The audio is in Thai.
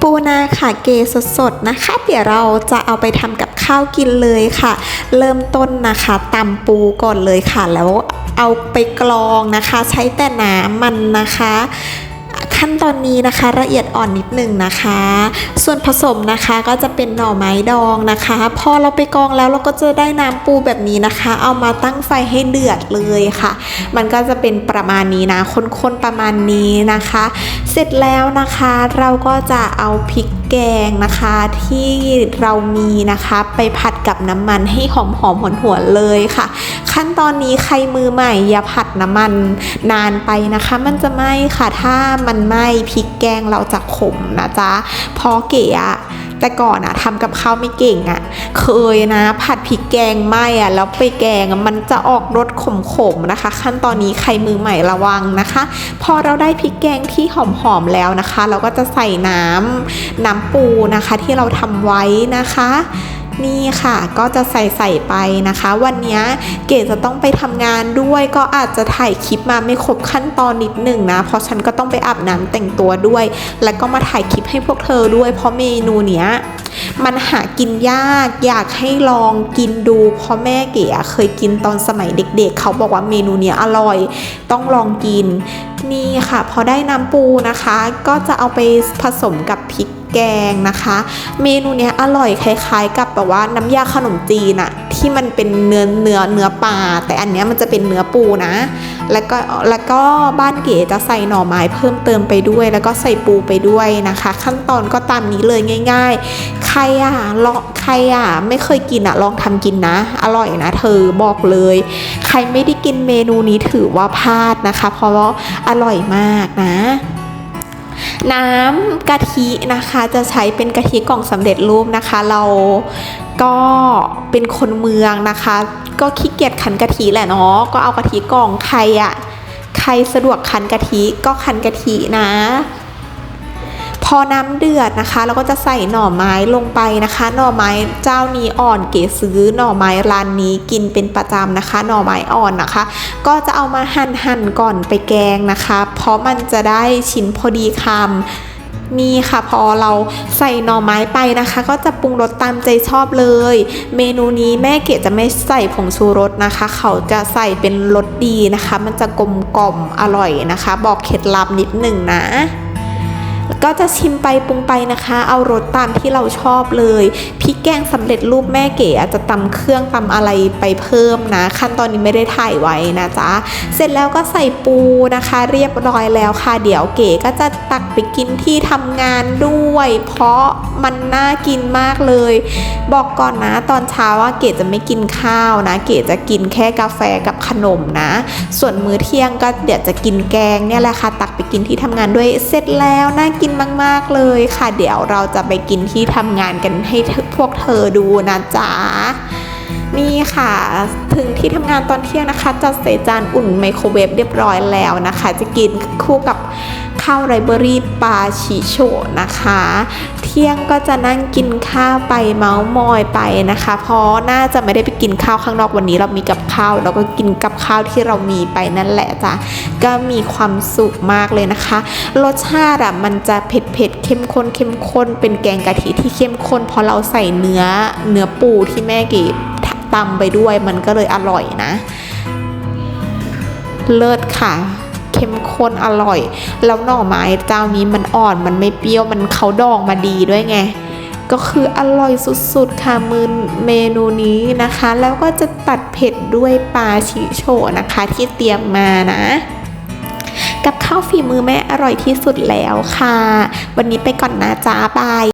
ปูนาค่ะเกสดๆนะคะ เดี๋ยวเราจะเอาไปทำกับข้าวกินเลยค่ะ เริ่มต้นนะคะตำปูก่อนเลยค่ะ แล้วเอาไปกรองนะคะ ใช้แต่น้ำมันนะคะ ขั้นตอนนี้นะคะละเอียดอ่อนนิดหนึ่งนะคะ ส่วนผสมนะคะก็จะเป็นหน่อไม้ดองนะคะ พอเราไปกองแล้วเราก็จะได้น้ำปูแบบนี้นะคะ เอามาตั้งไฟให้เดือดเลยค่ะ มันก็จะเป็นประมาณนี้นะข้นๆประมาณนี้นะคะ เสร็จแล้วนะคะเราก็จะเอาพริก แกงนะคะที่เรามีนะคะไปผัดกับน้ำมันให้หอมหอมหวนหวเลยค่ะ ขั้นตอนนี้ใครมือใหม่อย่าผัดน้ำมันนานไปนะคะ มันจะไหม้ค่ะ ถ้ามันไหม้พริกแกงเราจะขมนะจ๊ะเพอเก๋อะ แต่ก่อนอะทำกับข้าวไม่เก่งอะเคยนะ ผัดพริกแกงไหม้อะแล้วไปแกงมันจะออกรสขมๆนะคะ ขั้นตอนนี้ใครมือใหม่ระวังนะคะ พอเราได้พริกแกงที่หอมๆแล้วนะคะ เราก็จะใส่น้ำน้ำปูนะคะที่เราทำไว้นะคะ นี่ค่ะก็จะใส่ใส่ไปนะคะ วันนี้เก๋จะต้องไปทำงานด้วยก็อาจจะถ่ายคลิปมาไม่ครบขั้นตอนนิดหนึ่งนะ เพราะฉันก็ต้องไปอาบน้ำแต่งตัวด้วย แล้วก็มาถ่ายคลิปให้พวกเธอด้วย เพราะเมนูเนี้ยมันหากินยากอยากให้ลองกินดู เพราะแม่เก๋เคยกินตอนสมัยเด็กๆเขาบอกว่าเมนูเนี้ยอร่อย ต้องลองกินนี่ค่ะ พอได้น้ำปูนะคะ ก็จะเอาไปผสมกับพริก แกงนะคะ เมนูเนี้ยอร่อยคล้ายๆ กับแบบว่าน้ำยาขนมจีนอะที่มันเป็นเนื้อเนื้อเนื้อปลาแต่อันเนี้ยมันจะเป็นเนื้อปูนะ แล้วก็แล้วก็บ้านเก๋จะใส่หน่อไม้เพิ่มเติมไปด้วย แล้วก็ใส่ปูไปด้วยนะคะ ขั้นตอนก็ตามนี้เลยง่าย ๆ ใครอะลองใครอะไม่เคยกินอะลองทำกินนะ อร่อยนะเธอบอกเลย ใครไม่ได้กินเมนูนี้ถือว่าพลาดนะคะ เพราะว่าอร่อยมากนะ น้ำกะทินะคะจะใช้เป็นกะทิกล่องสำเร็จรูปนะคะ เราก็เป็นคนเมืองนะคะ ก็ขี้เกียจขันกะทิแหละเนาะก็เอากะทิกล่องใครอะใครสะดวกขันกะทิก็ขันกะทินะ พอน้ำเดือดนะคะ เราก็จะใส่หน่อไม้ลงไปนะคะ หน่อไม้เจ้านี้อ่อนเก๋ซื้อหน่อไม้ร้านนี้กินเป็นประจำนะคะ หน่อไม้อ่อนนะคะ ก็จะเอามาหั่นหั่นๆก่อนไปแกงนะคะ เพราะมันจะได้ชิ้นพอดีคำนี่ค่ะพอเราใส่หน่อไม้ไปนะคะ ก็จะปรุงรสตามใจชอบเลย เมนูนี้แม่เกดจะไม่ใส่ผงชูรสนะคะ เขาจะใส่เป็นรสดีนะคะ มันจะกลมกล่อมอร่อยนะคะ บอกเคล็ดลับนิดหนึ่งนะก็จะชิมไปปรุงไปนะคะ เอารสตามที่เราชอบเลยพริกแกงสำเร็จรูปแม่เก๋อาจจะตำเครื่องตำอะไรไปเพิ่มนะ ขั้นตอนนี้ไม่ได้ถ่ายไว้นะจ๊ะเสร็จแล้วก็ใส่ปูนะคะ เรียบร้อยแล้วค่ะเดี๋ยวเก๋ก็จะตักไปกินที่ทำงานด้วย เพราะมันน่ากินมากเลย บอกก่อนนะตอนเช้าว่าเก๋จะไม่กินข้าวนะ เก๋จะกินแค่กาแฟกับขนมนะ ส่วนมื้อเที่ยงก็เดี๋ยวจะกินแกงเนี่ยแหละค่ะ ตักไปกินที่ทำงานด้วยเสร็จแล้วน่ากินมาก ๆ เลยค่ะ เดี๋ยวเราจะไปกินที่ทำงานกันให้พวกเธอดูนะจ๊ะนี่ค่ะ ถึงที่ทำงานตอนเที่ยงนะคะ จัดใส่จานอุ่นไมโครเวฟเรียบร้อยแล้วนะคะ จะกินคู่กับ ข้าวไรเบอรี่ปลาชิโชนะคะ เที่ยงก็จะนั่งกินข้าวไปเมาส์มอยไปนะคะ เพราะน่าจะไม่ได้ไปกินข้าวข้างนอกวันนี้เรามีกับข้าวแล้วก็กินกับข้าวที่เรามีไปนั่นแหละจ้ะก็มีความสุขมากเลยนะคะ รสชาติอะมันจะเผ็ดเผ็ดเข้มข้นเข้มข้น เป็นแกงกะทิที่เข้มข้น เพราะเราใส่เนื้อเนื้อปูที่แม่เก็บตำไปด้วยมันก็เลยอร่อยนะ เลิศค่ะ เข้มข้นอร่อย แล้วหน่อไม้เจ้านี้มันอ่อนมันไม่เปรี้ยวมันเขาดองมาดีด้วยไงก็คืออร่อยสุดๆ ค่ะมือเมนูนี้นะคะ แล้วก็จะตัดเผ็ดด้วยปลาชิโชนะคะที่เตรียมมานะ กับข้าวฝีมือแม่อร่อยที่สุดแล้วค่ะ วันนี้ไปก่อนนะจ้าบาย